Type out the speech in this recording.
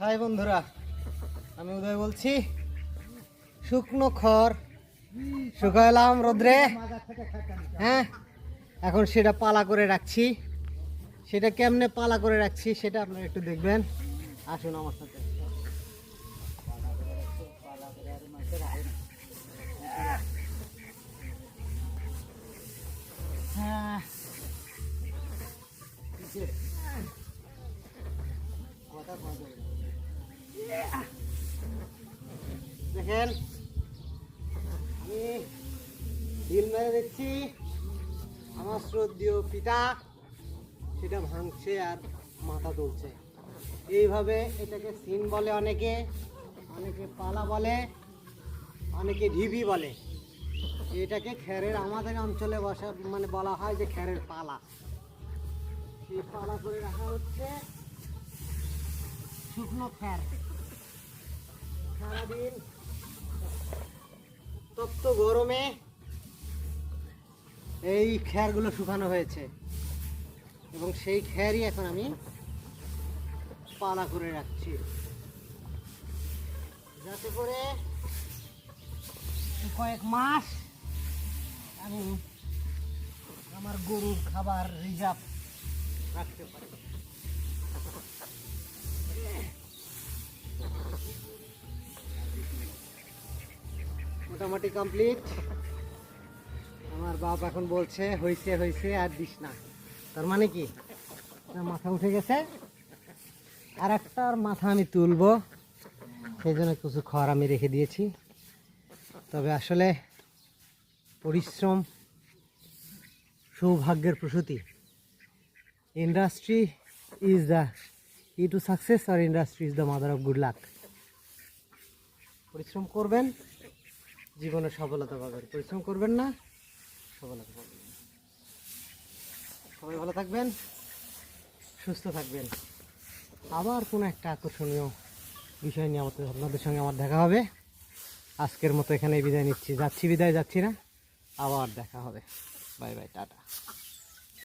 High বন্ধুরা, আমি উদয় বলছি। শুকনো খড়। শুকাইলাম রোদ্রে। হ্যাঁ এখন সেটা পালা করে রাখছি। সেটা কেমনে পালা করে রাখছি সেটা আপনারা একটু দেখবেন। আসুন আমার সাথে। হ্যাঁ। কথা না। দেখেন। আমি ঢিল মেরে দিচ্ছি। আমার শ্রদ্ধীয় পিতা, সেটা ভাঙছে আর মাথা তুলছে। এইভাবে এটাকে সিন বলে অনেকে অনেকে পালা বলে, অনেকে ঢিবি বলে। এটাকে খ্যারের আমাদের অঞ্চলে বসা মানে বলা হয় যে খ্যারের পালা। সেই পালা করে রাখা হচ্ছে শুকনো খ্যার সারাদিন। তপ্ত গরমে এই খ্যারগুলো শুকানো হয়েছে। এবং সেই খ্যারই এখন আমি পালা করে রাখছি। যাতে করে কয়েক মাস আমি আমার গরুর খাবার রিজার্ভ রাখতে পারি। মোটামুটি কমপ্লিট আমার বাপ এখন বলছে হয়েছে হয়েছে আর দিস না। তার মানে কি? মাথা উঠে গেছে। আর একটার মাথা আমি তুলবো। সেই জন্য কিছু খড় আমি রেখে দিয়েছি। তবে আসলে পরিশ্রম, সৌভাগ্যের প্রসূতি। Industry is the key to success R industry is the mother of good luck পরিশ্রম করবেন। জীবনে সফলতা পাবেন পরিশ্রম করবেন না, সফলতা পাবেন সবাই ভালো থাকবেন, সুস্থ থাকবেন। আবার কোনো একটা আকর্ষণীয় বিষয় নিয়ে আমাদের আপনাদের সঙ্গে আমার দেখা হবে। আজকের মতো এখানে বিদায় নিচ্ছি। যাচ্ছি, বিদায় যাচ্ছি না, আবার দেখা হবে। Bye bye, tata.